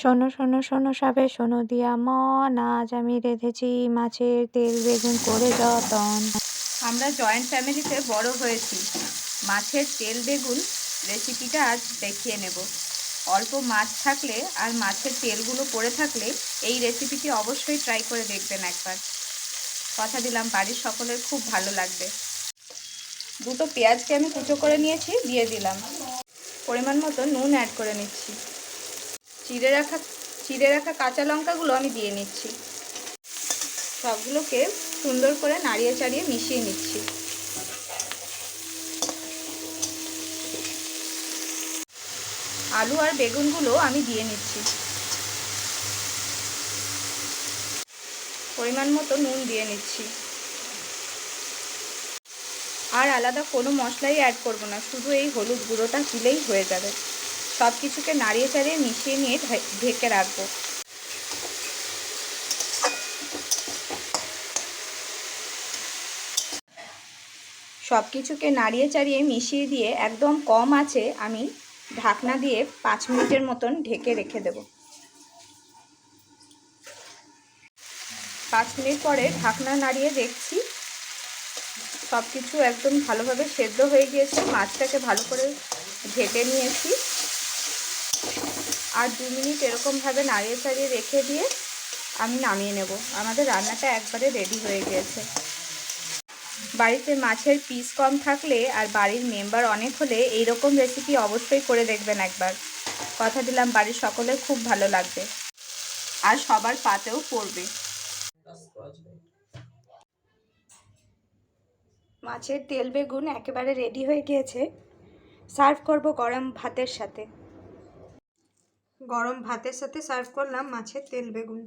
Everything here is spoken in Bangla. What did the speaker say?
শোনো শোনো শোনো সবে, শোনো দিয়া মন। আজ আমি রেঁধেছি মাছের তেল, বেগুন, করে যতন। আমরা জয়েন্ট ফ্যামিলিতে বড় হয়েছি। মাছের তেল, বেগুন রেসিপিটা আজ দেখিয়ে নেব। অল্প মাছ থাকলে আর মাছের তেলগুলো পড়ে থাকলে এই রেসিপিটি অবশ্যই ট্রাই করে দেখবেন একবার। কথা দিলাম, বাড়ির সকলের খুব ভালো লাগবে। দুটো পেঁয়াজকে আমি কুচো করে নিয়েছি, দিয়ে দিলাম। পরিমাণ মতো নুন অ্যাড করে নিচ্ছি। চিড়ে রাখা চিড়ে রাখা কাঁচা লঙ্কাগুলো আমি দিয়ে নিচ্ছি। সবগুলোকে সুন্দর করে নাড়িয়ে চাড়িয়ে মিশিয়ে নিচ্ছি। আলু আর বেগুনগুলো আমি দিয়ে নিচ্ছি। পরিমাণ মতো নুন দিয়ে নিচ্ছি। আর আলাদা কোনো মশলাই অ্যাড করব না, শুধু এই হলুদ গুঁড়োটা দিলেই হয়ে যাবে। সব কিছুকে নাড়িয়ে চাড়িয়ে মিশিয়ে নিয়ে ঢেকে রাখব। সব কিছুকে নাড়িয়ে চাড়িয়ে মিশিয়ে দিয়ে একদম কম আছে, আমি ঢাকনা দিয়ে পাঁচ মিনিটের মতন ঢেকে রেখে দেব। পাঁচ মিনিট পরে ঢাকনা নাড়িয়ে দেখছি সব কিছু একদম ভালোভাবে সেদ্ধ হয়ে গিয়েছে, মাছটাকে ভালো করে ঘেটে নিয়েছি। আর দু মিনিট এরকমভাবে নাড়িয়ে চাড়িয়ে রেখে দিয়ে আমি নামিয়ে নেব। আমাদের রান্নাটা একবারে রেডি হয়ে গিয়েছে বাড়িতে মাছের পিস কম থাকলে আর বাড়ির মেম্বার অনেক হলে এই রকম রেসিপি অবশ্যই করে দেখবেন একবার। কথা দিলাম, বাড়ির সকলের খুব ভালো লাগবে। আর সবার পাতেও পড়বে। মাছের তেল বেগুন একেবারে রেডি হয়ে গিয়েছে। সার্ভ করব গরম ভাতের সাথে। গরম ভাতের সাথে সার্ভ করলাম মাছের তেল বেগুন।